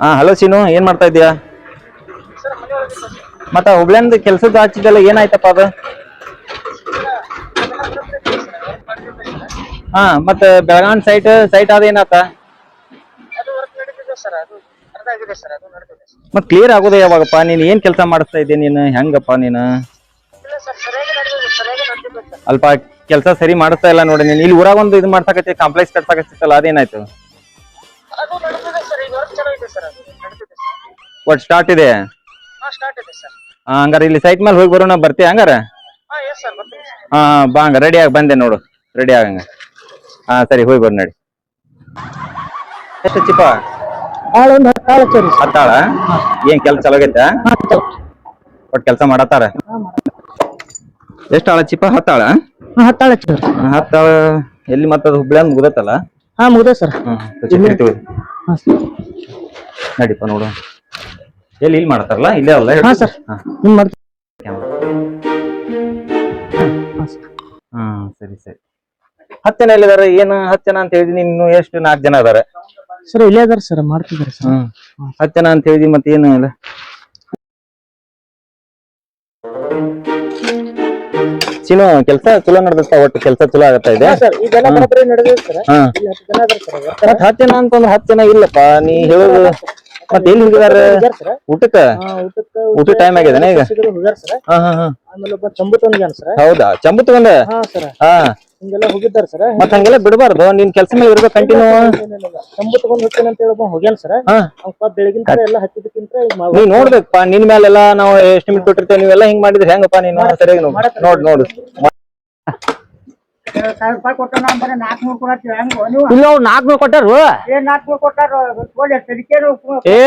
ಹಾ, ಹಲೋ ಸೀನು, ಏನ್ ಮಾಡ್ತಾ ಇದೀಯಾ ಮತ್ತ ಹುಬ್ಳಿಂದ ಕೆಲ್ಸದ ಹಚ್ಚಿದಲ್ಲ ಏನಾಯ್ತಪ್ಪ ಅದು? ಹಾ, ಮತ್ತ ಬೆಳಗಾನ್ ಸೈಟ್ ಸೈಟ್ ಅದು ಸರ್ ಮತ್ ಕ್ಲಿಯರ್ ಆಗೋದೇ ಯಾವಾಗಪ್ಪ? ನೀನ್ ಏನ್ ಕೆಲಸ ಮಾಡಿಸ್ತಾ ಇದ್ದೀನಿ ನೀನು? ಹೆಂಗಪ್ಪ ನೀನು? ಅಲ್ಪ ಕೆಲಸ ಸರಿ ಮಾಡಿಸ್ತಾ ಇಲ್ಲ ನೋಡಿ ನೀನು. ಇಲ್ಲಿ ಊರಾಗ ಒಂದು ಇದು ಮಾಡ್ಸಕತ್ತಿ ಕಾಂಪ್ಲೆಕ್ಸ್ ಕಟ್ಸಕತ್ತಿತ್ತಲ್ಲ, ಅದೇನಾಯ್ತು? ಒಟ್ ಸ್ಟಾರ್ಟ್ ಇದೆ ಹಾ ಸ್ಟಾರ್ಟ್ ಇದೆ ಸರ್ ಆ, ಹಂಗಾರ ಇಲ್ಲಿ ಸೈಟ್ ಮೇಲೆ ಹೋಗಿ ಬರೋಣ ಬರ್ತೀಯ ಹಂಗಾರ ಹಾ ಎಸ್ ಸರ್ ಬರ್ತೀನಿ ಸರ್ ಹಾ ಬಾ ಹಂಗ ರೆಡಿ ಆಗಿ ಬಂದೆ ನೋಡು ರೆಡಿ ಆಗಂಗ ಹಾ ಸರಿ ಹೋಗಿ ಬರ್ ನಡಿ ಎಷ್ಟು ಚಿಪ್ಪ ಭಾಳ ಒಂದು ಹತ್ತು ಕಾಲ ಸರಿ ಹತ್ತಾಳ ಏನ್ ಕೆಲ್ಸ ಚಲೋಗೈತ ಒಟ್ ಕೆಲಸ ಮಾಡತ್ತಾರ ಎಷ್ಟಾಳ ಚಿಪ್ಪ ಹತ್ತಾಳ ಹತ್ತಾಳ ಸರ್ ಹತ್ತಾಳ ಎಲ್ಲಿ ಮತ್ತದು ಹುಬ್ಳಿ ಅಂದ್ ಮುಗ್ದತ್ತಲ್ಲ ಹಾ ಮುಗ್ದ ಸರ್ ಹ್ಮ್ ನಡಿಪ ನೋಡು ಎಲ್ಲಿ ಇಲ್ಲಿ ಮಾಡ್ತಾರಲ್ಲ? ಇಲ್ಲೇ ಅಲ್ಲ? ಹಾ, sir. ನಿಮ್ ಮಾಡ್ತೀನಿ. ಹ್ಮ್. ಸರಿ. ಸರಿ ಹತ್ತು ಜನ ಎಲ್ಲಿದಾರೆ ಏನು ಹತ್ತು ಜನ ಅಂತ ಹೇಳಿದೀನಿ ಇನ್ನು ಎಷ್ಟು ನಾಲ್ಕು ಜನ ಅದಾರೆ ಸರ್ ಇಲ್ಲೇ ಅದಾರ ಸರ್. ಮಾಡ್ತಿದ್ದಾರೆ ಸರ್. ಹ್ಮ್. ಹತ್ತು ಜನ ಅಂತ ಹೇಳಿದ್ವಿ ಮತ್ತೆ ಏನು ಇಲ್ಲ. ಚಿನ್ನು ಕೆಲಸ ಚಲೋ ನಡೆದತ್ತ ಒಟ್ಟು ಕೆಲಸ ಚಲೋ ಆಗತ್ತಾ ಇದೆ? ಸರ್. ಇದೆಲ್ಲ ಬರೋಬ್ಬರಿ ನಡೆದಿದೆ ಸರ್. ಹಾ. ಇಲ್ಲಿ ಹತ್ತು ಜನ ಅದಾರ ಸರ್. ಮತ್ ಹತ್ತು ಜನ ಅಂತಂದ್ರೆ ಹತ್ತು ಜನ ಇಲ್ಲಪ್ಪ. ನೀ ಹೇಳೋದು ಮತ್ತೆ ಎಲ್ಲಿ ಹೋಗಿದಾರ? ಊಟಕ್ಕ? ಊಟ ಟೈಮ್ ಆಗಿದೆ ಈಗ? ಹೋಗ್ಯಾರ ಹಾ ಹಾ ಚಂಬು ಹೌದಾ? ಚಂಬು ತಗೊಂಡ ಹಾ. ಹಿಂಗೆಲ್ಲ ಹೋಗಿದ್ದಾರೆ ಸರ್. ಮತ್ ಹಂಗೆಲ್ಲ ಬಿಡಬಾರ್ದು. ನಿನ್ ಕೆಲಸ ಮೇಲೆ ಇರ್ಬೇಕು ಕಂಟಿನ್ಯೂ ಚಂಬು ತಗೊಂಡ್ ಹೋಗ್ತೇನೆ ಅಂತ ಹೇಳಿ ಹೋಗ್ಯಾನ ಸರ್. ಬೆಳಗಿನ ಎಲ್ಲ ಹತ್ತಿದಕ್ಕಿಂತ ನೀ ನೋಡ್ಬೇಕಪ್ಪ. ನಿನ್ ಮೇಲೆಲ್ಲ ನಾವು ಎಸ್ಟಿಮೇಟ್ ಕೊಟ್ಟಿರ್ತೇವೆ. ನೀವೆಲ್ಲ ಹಿಂಗ್ ಮಾಡಿದ್ರೆ ಹೆಂಗಪ್ಪ ನೀನು? ಸರಿಯಾಗಿ ನೋಡ್. ನೋಡು ಸಾವಿರ ರೂಪಾಯಿ ಕೊಟ್ಟ ನಾವು ಬರೀ ನಾಲ್ಕುನೂರು ಕೊಡತ್ತೀವಿ ಹೆಂಗೋ ನೀವು ಇಲ್ಲ ಅವ್ರು ನಾಲ್ಕುನೂರು ಕೊಟ್ಟಾರು. ಏನ್ ನಾಲ್ಕುನೂರು ಕೊಟ್ಟಾರ. ಒಳ್ಳೆ ತಡಿಕೆನು ಏ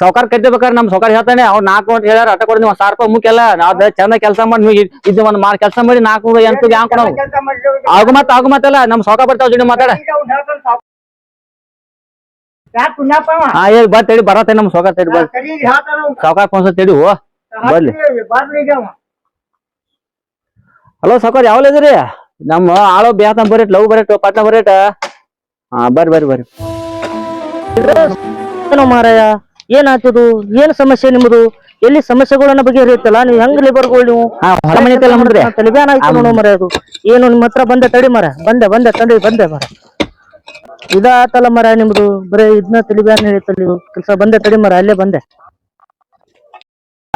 ಸಾವ್ಕಾರ ಕಟ್ಟಿಬೇಕಾರೆ ನಮ್ ಸೌಕಾರ ಹೇಳ್ತಾನೆ. ಅವ್ರು ನಾಲ್ಕು ಅಂತ ಹೇಳ್ಯಾರ ಅಟ ಕೊಡಿ ನೀವು ಸಾವಿರ ರೂಪಾಯಿ ಮುಖ್ಯಲ್ಲ ನಾವ್ ಚಂದ ಕೆಲಸ ಮಾಡಿ ನೀವು ಇದು ಒಂದ್ ಮಾರ್ ಕೆಲಸ ಮಾಡಿ ನಾಲ್ಕು ಎಂಟು ಹ್ಯಾಂಗ್ ಕೊಡವು ಆಗು ಮತ್ತ ಆಗು ಮತ್ತಲ್ಲ ನಮ್ ಸಾವ್ಕಾರ ಬರ್ತಾವ ಜೋಡಿ ಮಾತಾಡ. ಯಾಕೆ ಪುಣ್ಯಪ್ಪ ಅವ? ಹಾ ಏ ಬರ್ ತಡಿ ಬರತ್ತೆ ನಮ್ ಸಾವ್ಕಾರ ತಡಿ ಬರ್ ಸಾವ್ಕಾರ ತಡಿ ಓ ಬರ್ಲಿ. ಹಲೋ ಸಾವ್ಕಾರ ಯಾವಲ್ಲ ಇದ್ರಿ? ನಮ್ಮ ಆಳೋ ಬ್ಯಾತ ಬರೇಟ್ ಲವ್ ಬರೇಟ್ ಪಟ್ನ ಬರೇಟ ಹಾ ಬರ್ರಿ ಬರ್ರಿ ಬರ್ರಿ. ಏನೋ ಮಾರಾಯ? ಏನಾಗ್ತದು ಏನ್ ಸಮಸ್ಯೆ ನಿಮ್ದು? ಎಲ್ಲಿ ಸಮಸ್ಯೆಗಳನ್ನ ಬಗೆಹರಿಯುತ್ತಲ್ಲ ನೀವು ಹೆಂಗ್ ಲೇಬರ್ಗಳು ನೀವು? ತಲೆಬ್ಯಾನ ಆಯ್ತು ನೋಡು ಮರ ಅದು. ಏನು ನಿಮ್ಮ ಹತ್ರ ಬಂದೆ ತಡಿ ಮರ ಬಂದೆ ಬಂದೆ ತಡಿ ಬಂದೆ ಮರ ಇದಾತಲ್ಲ ಮರ ನಿಮ್ದು. ಬರೀ ಇದನ್ನ ತಲಿಬ್ಯಾನ್ ನೀವು. ಕೆಲಸ ಬಂದೆ ತಡಿ ಮರ ಅಲ್ಲೇ ಬಂದೆ.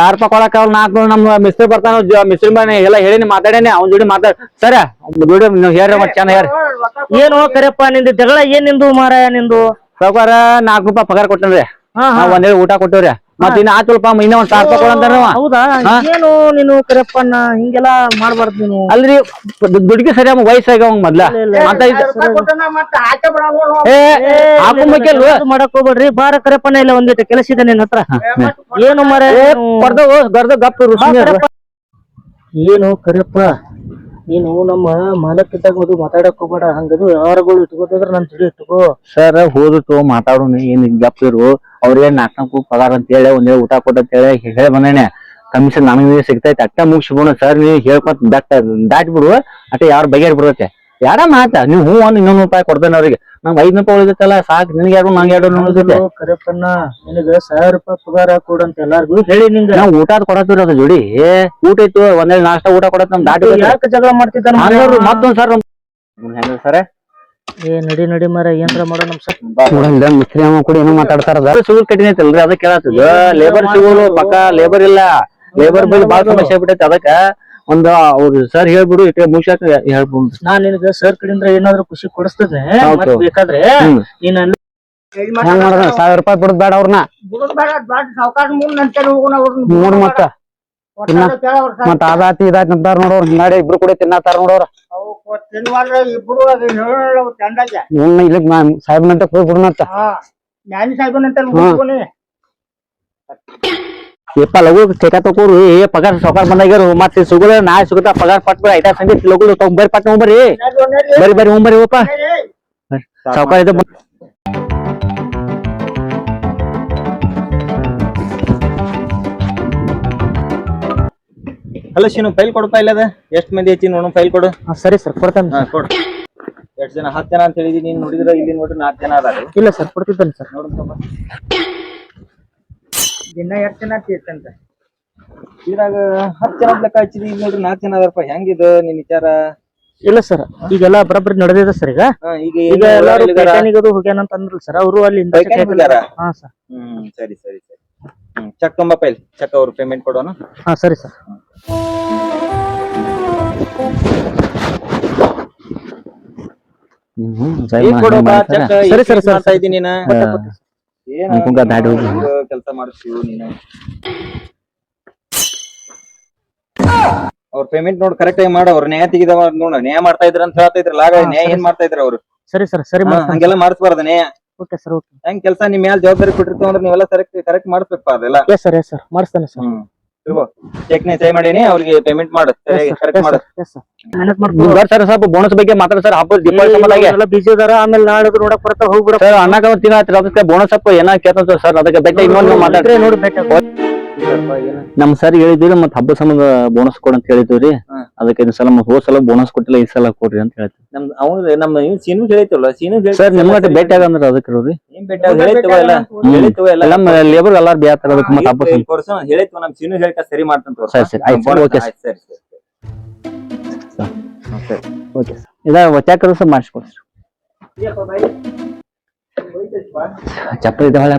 ಸಾವಿರ ರೂಪಾಯಿ ಕೊಡಕ ಅವ್ರು ನಾಲ್ಕು ನಮ್ಮ ಮಿಸ್ತ್ರಿ ಬರ್ತಾನ ಮಿಸ್ತ್ರಿ ಮನೆ ಎಲ್ಲ ಹೇಳಿನಿ ಮಾತಾಡೇನಿ ಅವ್ನ ಜೋಡಿ ಮಾತಾಡ್ ಸರ ಜೋಡಿ ನೀವು ಹೇಳ್ರಿ ಮತ್ತೆ ಚೆನ್ನಾಗಿ ಹೇಳ್ರಿ. ಏನು ಕರೆಪ್ಪ ನಿಂದು ಜಗಳ ಏನ್ ನಿಂದು ಮಾರಾಯ ನಿಂದು? ಸಾವ್ಕಾರ ನಾಲ್ಕು ರೂಪಾಯಿ ಪಗಾರ ಕೊಟ್ಟನ್ರಿ. ಹಾ ಹಾ. ಒಂದೇ ಊಟ ಕೊಟ್ಟಿವ್ರಿ. ಮತ್ ಇನ್ನ ಆತಲ್ಪ ಇನ್ನ ಒಂದ್ ಸಾವಿರ ರೂಪಾಯಿ ಕೊಡಂತಾರ ಹೌದಾ? ಏನು ನೀನು ಕರೆಪ್ಪಣ್ಣ ಹಿಂಗೆಲ್ಲ ಮಾಡ್ಬಾರ್ದು ನೀನು. ಅಲ್ರಿ ದುಡ್ಡಿಗೆ ಸರಿ ಅಮ್ಮ ವಯಸ್ಸಾಗವಂಗ ಮೊದ್ಲ. ಮಾಡಕ್ ಹೋಗ್ಬೇಡ್ರಿ. ಬಾರ ಕರೆಪ್ಪನ ಇಲ್ಲ ಒಂದಿಟ್ಟು ಕೆಲಸ ಇದೆ ನಿನ್ನ ಹತ್ರ. ಏನು ಮರ ಗರ್ದ ಗಪ್ಪ ಏನು ಕರೆಪ್ಪ ನೀನು ನಮ್ಮ ಮಾಲಕ್ಕಿದ್ದಾಗ ಅದು ಮಾತಾಡಕ್ ಹೋಗ್ಬೇಡ. ಹಂಗದು ವ್ಯವಹಾರಗಳು ಇಟ್ಕೋತಿದ್ರ ನನ್ ತಿಳಿ ಇಟ್ಕೋ. ಸರ್ ಹೋದಿತ್ತು ಮಾತಾಡೋಣ ಏನ್ ಗಪ್ ಇರು. ಅವ್ರಿಗೆ ನಾಲ್ಕು ಪಗಾರ ಅಂತ ಹೇಳಿ, ಒಂದೇ ಊಟ ಕೊಟ್ಟ ಅಂತ ಹೇಳಿ ಹೇಳಿ ಬಂದೇನೆ. ಕಮಿಷನ್ ನಮಗೆ ಸಿಗ್ತೈತೆ. ಅಟ್ಟ ಮುಗಿಸ್ಬೋಣ ಸರ್, ನೀವು ಹೇಳ್ಕೊತ ದಾಟಿ ಬಿಡು ಅಟ್ಟ ಯಾರು ಬಗೆಹರಿ ಬಿಡುತ್ತೆ ಯಾರ ಮಾತ? ನೀವು ಹೂ ಒಂದು ಇನ್ನೊಂದು ರೂಪಾಯಿ ಕೊಡ್ತೇನೆ ಅವ್ರಿಗೆ. ನಂಗೆ ಐದು ರೂಪಾಯಿ ಉಳಿದೈತಲ್ಲ ಸಾಕು. ನಿನ್ಗೆ ಯಾರು ನಂಗೆ ಎರಡು ನೋಡಿದ್ರೆ ಕರೆಪ್ಪನ್ನ ನಿನಗ ಸಾವಿರ ರೂಪಾಯಿ ಪಗಾರ ಕೊಡು ಅಂತ ಎಲ್ಲಾರ್ಗು ಹೇಳಿ ನಿಂಗ. ನಾವು ಊಟ ಕೊಡತ್ತೀರ ಅದು ಜೋಡಿ ಊಟ ಇತ್ತು ಒಂದೇ ನಾಷ್ಟ ಊಟ ಕೊಡತ್ ನಮ್ ದಾಟಿ ಯಾಕೆ ಜಗಳ ಮಾಡ್ತಿದ್ದಾನ ಮತ್ತೊಂದ್ ಸರ್ ಹೆಂಗ ಸರ್? ಏ ನಡಿ ನಡಿ ಮರ ಏನ್ರ ಮಾಡೋ ನಮ್ ಸರ್? ನೋಡಲ್ಲ ಮಿಸ್ತ್ರಿ ಅಮ್ಮ ಕೂಡ ಏನೋ ಮಾತಾಡ್ತಾರ ಐತಿ ಅಲ್ರಿ ಅದಕ್ಕೆ ಕೇಳತ್ತದ ಲೇಬರ್ ಸಿಗೋಲು ಪಕ್ಕ ಲೇಬರ್ ಇಲ್ಲ. ಲೇಬರ್ ಬಿಲ್ ಬಾಳ ಸಮಸ್ಯೆ ಆಗ್ಬಿಟ್ಟೈತಿ ಅದಕ್ಕ. ಒಂದ್ ಅವ್ರು ಸರ್ ಹೇಳ್ಬಿಡು ಇಟ್ಟೆ ಮುಗಿಸಾಕ ಹೇಳ್ಬಿಡು ನಾನ್ ನಿನಗ ಸರ್ ಕಡೆಯಿಂದ ಏನಾದ್ರು ಖುಷಿ ಕೊಡಿಸ್ತದೆ. ಮತ್ತ್ ಬೇಕಾದ್ರೆ. ನೀನ್ ಅಲ್ಲಿ ಹೆಂಗ್ ಮಾಡೋಣ ಸಾವಿರ ರೂಪಾಯಿ ಬಿಡದ್ ಬೇಡ ಅವ್ರನ್ನ. ನೋಡ್ ಮತ್ತ ಸಾವ್ಕಾರ. ಮತ್ತ ಅದಾತಿ ಇದಾತಿ ಅಂತಾರ ನೋಡೋರ್ ಹಿಂಗಾಡಿ ಇಬ್ರು ಕೂಡ ತಿನ್ನತಾರ ನೋಡೋರ್. ಇವ್ನ ಇಲ್ಲಿ ಸಾಹೇಬ್ ನಂತ ಹೋಗಿ ಬಿಡುನಂತ ಹಾ ಲಗು. ಯಪ್ಪ ಲಘು ಟೇಕ ತಗೋರು. ಏ ಪಗಾರ ಸೌಕಾರ ಬಂದಾಗ್ಯಾರು. ಮತ್ತೆ ಸುಗುದ ನಾ ಸಿಗುತ್ತಾ ಪಗಾರ ಪಟ್ ಬಿಡ ಐತಾ ಸಂಗೀತ ಲಘು ತಗೊಂಬರ್ರಿ ಪಟ್ ತಗೊಂಬರ್ರಿ ಬರಿ ನಡ್ರಿ. ಬರ್ರಿ ಬರ್ರಿ ಹೋಗ್ಬರ್ರಿ ಹೋಗಪ್ಪ ನಡ್ರಿ. ಸಾವುಕಾರ ಇದೆ ಹಲೋ ಶಿನು ಫೈಲ್ ಕೊಡಪ್ಪ ಇಲ್ಲದ? ಎಷ್ಟ್ ಮಂದಿ ಐತಿ ನೋಡು ಫೈಲ್ ಕೊಡು. ಸರಿ ಸರ್ ಕೊಡ್ತೇನೆ. ಕೊಡು. ಎಷ್ಟ್ ಜನ? ಹತ್ತು ಜನ ಅಂತ ಹೇಳಿದೀನಿ ನೀನ್ ನೋಡಿದ್ರ ಇಲ್ಲಿ ನೋಡ್ರಿ ನಾಲ್ಕು ಜನ ಅದಾರ. ಇಲ್ಲ ಸರ್ ಕೊಡ್ತಿದ್ದೇನೆ ಸರ್. ನೋಡಂತ ದಿನ ಎಷ್ಟು ಜನ ಅಂತ ಇದ್ರಾಗ ಹತ್ತು ಜನ ಲೆಕ್ಕ ಹಚ್ಚಿದಿ ಈಗ ನೋಡ್ರಿ ನಾಲ್ಕು ಜನ ಅದಾರಪ್ಪ. ಹೆಂಗಿದ ನಿನ್ ವಿಚಾರ? ಇಲ್ಲ ಸರ್ ಈಗೆಲ್ಲ ಬರಬ್ರಿ ನಡೆದಿದೆ ಸರ್ ಈಗ. ಹಾ, ಈಗ ಈಗ ಏನು ಎಲ್ಲಾರು ಅಂದ್ರಲ್ಲ ಸರ್ ಅವರು ಅಲ್ಲಿ ಪೈಖಾನೆ ಹೋಗ್ಯಾರ? ಹಾ ಸರ್. ಹ್ಮ್ ಸರಿ ಸರಿ ಸರಿ. ಹ್ಮ್ ಚೆಕ್ ತುಂಬಪ್ಪ ಇಲ್ಲಿ. ಚೆಕ್ ಅವ್ರು ಪೇಮೆಂಟ್ ಕೊಡೋಣ. ಹಾ ಸರಿ ಸರ್. ಈಗ ಕೊಡೋಪ್ಪ ಚೆಕ್ ಸರಿ, ಸರಿ, ಸರಿ, ಮಾಡ್ತಾ ಇದ್ದೀನಿ ಅನ್ಕೊಂಡ ಹೋಗಿ. ಕೆಲಸ ನೀನು? ಅವ್ರ ಪೇಮೆಂಟ್ ನೋಡ್ ಕರೆಕ್ಟ್ ಆಗಿ ಮಾಡ. ಅವ್ರ ನ್ಯಾಯ ತೆಗಿದವ ನೋಡ. ನ್ಯಾಯ ಮಾಡ್ತಾ ಇದ್ರ ಅಂತ ಹೇಳ್ತಾ ಇದ್ರಲ್ಲ ಆಗ ನ್ಯಾಯ ಏನ್ ಮಾಡ್ತಾ ಇದ್ರ ಅವ್ರು? ಸರಿ ಸರ್ ಸರಿ ಹಂಗೆಲ್ಲ ಮಾಡಿಸ್ಬಾರ್ದ ನ್ಯಾಯ. Okay sir okay. ಹೆಂಗ್ ಕೆಲಸ ನಿಮ್ ಮೇಲೆ ಜವಾಬ್ದಾರಿ ಕೊಟ್ಟಿರ್ತೀವಿ ಅಂದ್ರೆ ನೀವೆಲ್ಲ ಕರೆಕ್ಟ್ ಕರೆಕ್ಟ್ ಮಾಡಿಸ್ಬೇಕಪ್ಪ ಅದೆಲ್ಲ. ಎಸ್ ಸರ್ ಎಸ್ ಸರ್ ಮಾಡಿಸ್ತಾನೆ ಸರ್. ಹ್ಮ್. ಚೆಕ್ ನೇ ಸೈ ಮಾಡೀನಿ ಅವ್ರಿಗೆ ಪೇಮೆಂಟ್ ಮಾಡು ಕರೆಕ್ಟ್ ಮಾಡು. ಸರ್ ಸ್ವಲ್ಪ ಬೋನಸ್ ಬಗ್ಗೆ ಮಾತಾಡ ಸರ್ ಹಬ್ಬ ದೀಪಾವಳಿ ಸಂಬಂಧಾಗಿ ಎಲ್ಲ ಬಿಜಿ ಅದಾರ ಆಮೇಲೆ ನಾಳೆ ನೋಡಕ್ ಹೋಗ್ಬಿಡ ಸರ್ ಬೋನಸ್ ಅಪ್ಪ ಏನ ಕೇಳ್ತಾರ ಸರ್ ಅದಕ್ಕೆ ಬೆಟ್ಟ ಇನ್ನೊಂದು ಮಾತಾಡ್ರಿ ನೋಡಿ ಬೆಟ್ಟ ನಮ್ ಸರ್ ಹೇಳಿದ್ರಿ ಮತ್ ಹಬ್ಬ ಸಂಬಂಧ ಬೋನಸ್ ಕೊಡ ಅಂತ ಹೇಳಿದ್ವಿ ಹ್ಮ್. ಅದಕ್ಕೆ ಈ ಸಲ ಹೋದ್ ಸಲ ಬೋನಸ್ ಕೊಟ್ಟಿಲ್ಲ ಈ ಸಲ ಕೊಡ್ರಿ ಅಂತ ಹೇಳ್ತೀವಿ. ನಮ್ ಅವ್ನು ನಮ್ಮ ಇವ್ ಸೀನು ಸರ್ ನಿಮ್ಗೆ ಭೇಟಿ ಆಗಂದ್ರ ಅದಕ್ಕೆ ನೋಡ್ರಿ ನಮ್ಮ ಲೇಬರ್ ಎಲ್ಲಾರು ಬ್ಯಾತಾರ ಅದಕ್ಕೆ ಮತ್ತೆ ಹಬ್ಬ. ಕೊಡ್ಸೋ ಹೇಳಿತ್ವ ನಮ್ ಸೀನು ಹೇಳ್ಕ ಸರಿ ಮಾಡ್ತಂತ ಸರಿ, ಸರಿ. ಆಯ್ತು, ಸರ್, ಓಕೆ, ಸರ್. ಸರಿ ಸರಿ. Okay sir. ಇದ ಒತ್ತಾಕದ ಸರ್. ಮಾಡಿಸ್ಕೊಡ್ರಿ ಚಪ್ಪಲಿ ಇದ್ದಾವೆ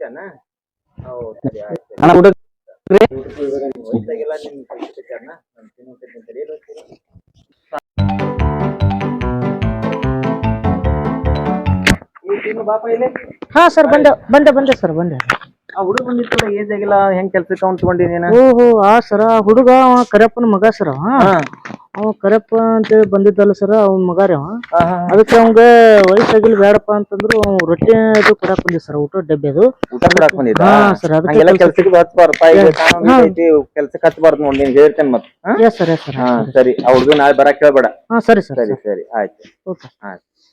ಹಾಕತ್ತ ಬಾ ನಡಿ ಅಣ್ಣ ಊಟ ಹಾ ಸರ್ ಬಂದೆ. ಬಂದೆ ಬಂದೆ ಸರ್ ಬಂದೆ. ಆ ಹುಡುಗ ಬಂದಿತ್ತು ಏಜ್ ಆಗಿಲ್ಲ ಹೆಂಗ್ ಕೆಲ್ಸಕ್ಕೆ ತಗೊಂಡಿ ತಗೊಂಡಿನೇನ ಓಹೋ ಆ ಸರ ಹುಡುಗ ಅವ ಕರೆಪ್ಪನ ಮಗ ಸರ್ ಅವ ಅವ ಅಂತ ಅಂತೇಳಿ ಬಂದಿದ್ದಲ್ಲ ಸರ್ ಅವ್ನ ಮಗ ರೀ ಅವ. ಅದಕ್ಕೆ ಅವಂಗ ವಯಸ್ಸಾಗಿಲ್ ಬೇಡಪ್ಪ ಅಂತಂದ್ರು ಅವ್ ರೊಟ್ಟಿ ಅದು ಕೊಡಾಕ್ ಬಂದಿದ್ ಸರ್ ಊಟ ಡಬ್ಬಿ ಅದು. ಊಟ ಕೊಡಾಕ್ ಬಂದಿದ್ದ? ಹಾ ಸರ್ ಅದಕ್ಕೆ ಹಂಗೆಲ್ಲ ಕೆಲ್ಸಕ್ಕೆ ಹಚ್ಚಬಾರ್ದು ಕೆಲ್ಸಕ್ಕೆ ನೋಡಿ ನೀನ್ ಹೇಳ್ತೇನೆ ಮತ್ತೆ ಎಸ್ ಸರ್ ಎಸ್ ಸರ್ ಹಾ ಸರಿ ಅವ್ರದ್ದು ನಾಳೆ ಬರಕ್ ಹೇಳ್ಬೇಡ. ಹಾ ಸರಿ ಸರ್ ಸರಿ. ಸರಿ ಆಯ್ತು. ಓಕೆ. ಆಯ್ತು.